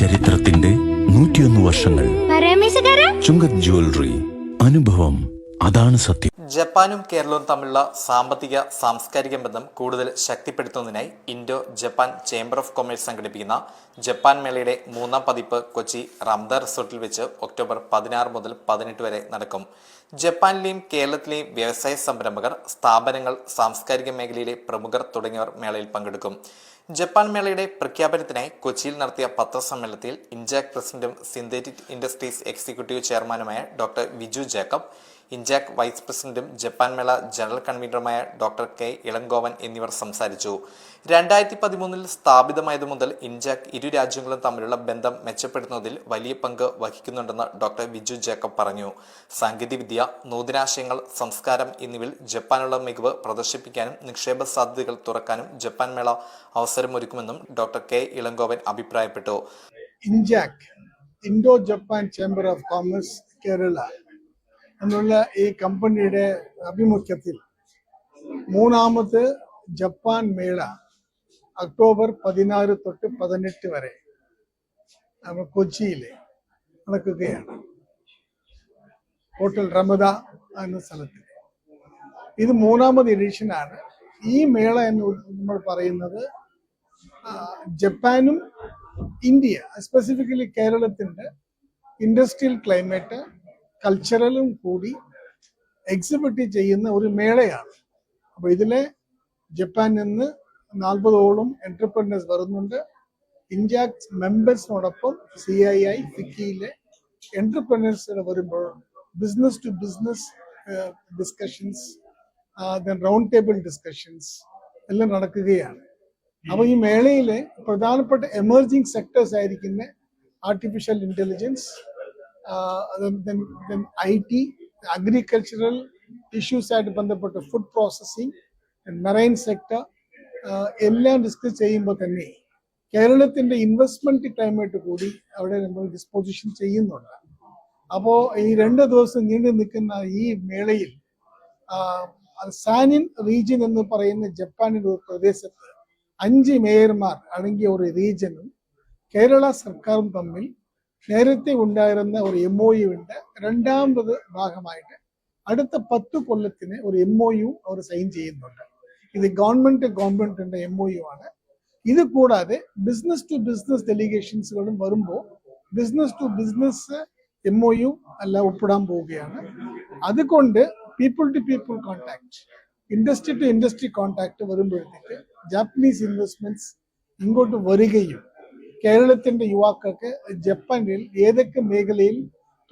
ചരിത്രത്തിന്റെ നൂറ്റിയൊന്ന് വർഷങ്ങൾ. ചുങ്കത് ജ്വല്ലറി അനുഭവം അതാണ് സത്യം. ജപ്പാനും കേരളവും തമ്മിലുള്ള സാമ്പത്തിക സാംസ്കാരിക ബന്ധം കൂടുതൽ ശക്തിപ്പെടുത്തുന്നതിനായി Indo Japan chamber of commerce സംഘടിപ്പിക്കുന്ന ജപ്പാൻ മേളയുടെ മൂന്നാം പതിപ്പ് കൊച്ചി റംദ റിസോർട്ടിൽ വെച്ച് ഒക്ടോബർ പതിനാറ് മുതൽ പതിനെട്ട് വരെ നടക്കും. ജപ്പാനിലെയും കേരളത്തിലെയും വ്യവസായ സംരംഭകർ സ്ഥാപനങ്ങൾ സാംസ്കാരിക മേഖലയിലെ പ്രമുഖർ തുടങ്ങിയവർ മേളയിൽ പങ്കെടുക്കും. ജപ്പാൻ മേളയുടെ പ്രഖ്യാപനത്തിനായി കൊച്ചിയിൽ നടത്തിയ പത്രസമ്മേളനത്തിൽ ഇൻജാക് പ്രസിഡന്റും സിന്തറ്റിക് ഇൻഡസ്ട്രീസ് എക്സിക്യൂട്ടീവ് ചെയർമാനുമായ doctor Viju Jacob INJAC vice പ്രസിഡന്റും ജപ്പാൻ മേള ജനറൽ കൺവീനറുമായ ഡോക്ടർ കെ ഇളങ്കോവൻ എന്നിവർ സംസാരിച്ചു. രണ്ടായിരത്തി പതിമൂന്നിൽ സ്ഥാപിതമായതു മുതൽ ഇൻജാക് ഇരു രാജ്യങ്ങളും തമ്മിലുള്ള ബന്ധം മെച്ചപ്പെടുത്തുന്നതിൽ വലിയ പങ്ക് വഹിക്കുന്നുണ്ടെന്ന് ഡോക്ടർ വിജു ജേക്കബ് പറഞ്ഞു. സാങ്കേതികവിദ്യ നൂതനാശയങ്ങൾ സംസ്കാരം എന്നിവയിൽ ജപ്പാനുള്ള മികവ് പ്രദർശിപ്പിക്കാനും നിക്ഷേപ സാധ്യതകൾ തുറക്കാനും ജപ്പാൻ മേള അവസരമൊരുക്കുമെന്നും ഡോക്ടർ കെ ഇളങ്കോവൻ അഭിപ്രായപ്പെട്ടു. INJAC Indo Japan chamber of commerce Kerala എന്നുള്ള ഈ കമ്പനിയുടെ ആഭിമുഖ്യത്തിൽ മൂന്നാമത് ജപ്പാൻ മേള ഒക്ടോബർ പതിനാറ് തൊട്ട് പതിനെട്ട് വരെ നമ്മൾ കൊച്ചിയിൽ നടക്കുകയാണ്. ഹോട്ടൽ റമദ എന്ന സ്ഥലത്ത്. ഇത് മൂന്നാമത് എഡിഷനാണ് ഈ മേള എന്ന് നമ്മൾ പറയുന്നത് ജപ്പാനും ഇന്ത്യ സ്പെസിഫിക്കലി കേരളത്തിന്റെ ഇൻഡസ്ട്രിയൽ ക്ലൈമറ്റ് കൾച്ചറലും കൂടി എക്സിബിറ്റ് ചെയ്യുന്ന ഒരു മേളയാണ്. അപ്പൊ ഇതിലെ ജപ്പാനിൽ നിന്ന് നാൽപ്പതോളം എന്റർപ്രനേഴ്സ് വരുന്നുണ്ട്. ഇന്ത്യ മെമ്പേഴ്സിനോടൊപ്പം സി ഐ ഐ ഫിക്കിയിലെ എന്റർപ്രനേഴ്സ് വരുമ്പോൾ business to business discussions round table discussions എല്ലാം നടക്കുകയാണ്. അപ്പൊ ഈ മേളയിലെ പ്രധാനപ്പെട്ട എമർജിങ് സെക്ടേഴ്സ് ആയിരിക്കുന്ന artificial I T agricultural issues ആയിട്ട് ബന്ധപ്പെട്ട ഫുഡ് പ്രോസസ്സിംഗ് മെറൈൻ സെക്ടർ എല്ലാം ഡിസ്കസ് ചെയ്യുമ്പോൾ തന്നെ കേരളത്തിന്റെ ഇൻവെസ്റ്റ്മെന്റ് ടൈമായിട്ട് കൂടി അവിടെ നമ്മൾ ഡിസ്പോസിഷൻ ചെയ്യുന്നുണ്ട്. അപ്പോൾ ഈ രണ്ട് ദിവസം നീണ്ടു നിൽക്കുന്ന ഈ മേളയിൽ സാനിൻ റീജിയൻ എന്ന് പറയുന്ന ജപ്പാനിന്റെ ഒരു പ്രദേശത്ത് അഞ്ച് മേയർമാർ അടങ്ങിയ ഒരു റീജിയനും കേരള സർക്കാരും തമ്മിൽ നേരത്തെ ഉണ്ടായിരുന്ന ഒരു എം ഒ യുവിന്റെ രണ്ടാമത് ഭാഗമായിട്ട് അടുത്ത പത്ത് കൊല്ലത്തിന് ഒരു എം ഒ യു അവർ സൈൻ ചെയ്യുന്നുണ്ട്. ഇത് ഗവൺമെന്റ് ഗവൺമെന്റിന്റെ എം ഒ യു ആണ്. ഇത് കൂടാതെ ബിസിനസ് ടു ബിസിനസ് ഡെലിഗേഷൻസുകളും വരുമ്പോൾ business to business M O U അല്ല ഒപ്പിടാൻ പോവുകയാണ്. അതുകൊണ്ട് people to people contact industry to industry contact വരുമ്പോഴത്തേക്ക് ജാപ്പനീസ് ഇൻവെസ്റ്റ്മെന്റ്സ് ഇങ്ങോട്ട് വരികയും കേരളത്തിന്റെ യുവാക്കൾക്ക് ജപ്പാനിൽ ഏതൊക്കെ മേഖലയിൽ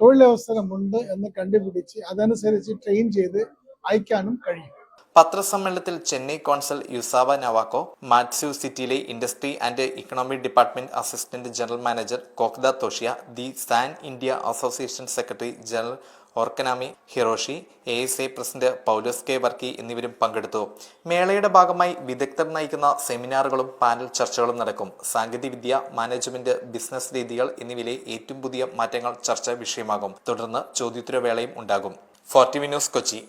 തൊഴിലവസരമുണ്ട് എന്ന് കണ്ടുപിടിച്ച് അതനുസരിച്ച് ട്രെയിൻ ചെയ്ത് അയക്കാനും കഴിയും. പത്രസമ്മേളനത്തിൽ ചെന്നൈ കോൺസൽ യുസാവ നവാക്കോ മാറ്റ്സ്യു സിറ്റിയിലെ industry and economic department assistant general manager Kokuda Toshiya the San India association secretary general ഓർക്കനാമി Hiroshi A S A president Paulose K Varkey എന്നിവരും പങ്കെടുത്തു. മേളയുടെ ഭാഗമായി വിദഗ്ധർ നയിക്കുന്ന സെമിനാറുകളും പാനൽ ചർച്ചകളും നടക്കും. സാങ്കേതികവിദ്യ മാനേജ്മെന്റ് ബിസിനസ് രീതികൾ എന്നിവയിലെ ഏറ്റവും പുതിയ മാറ്റങ്ങൾ ചർച്ചാ വിഷയമാകും. തുടർന്ന് ചോദ്യോത്തരവേളയും ഉണ്ടാകും. Forty news Kochi.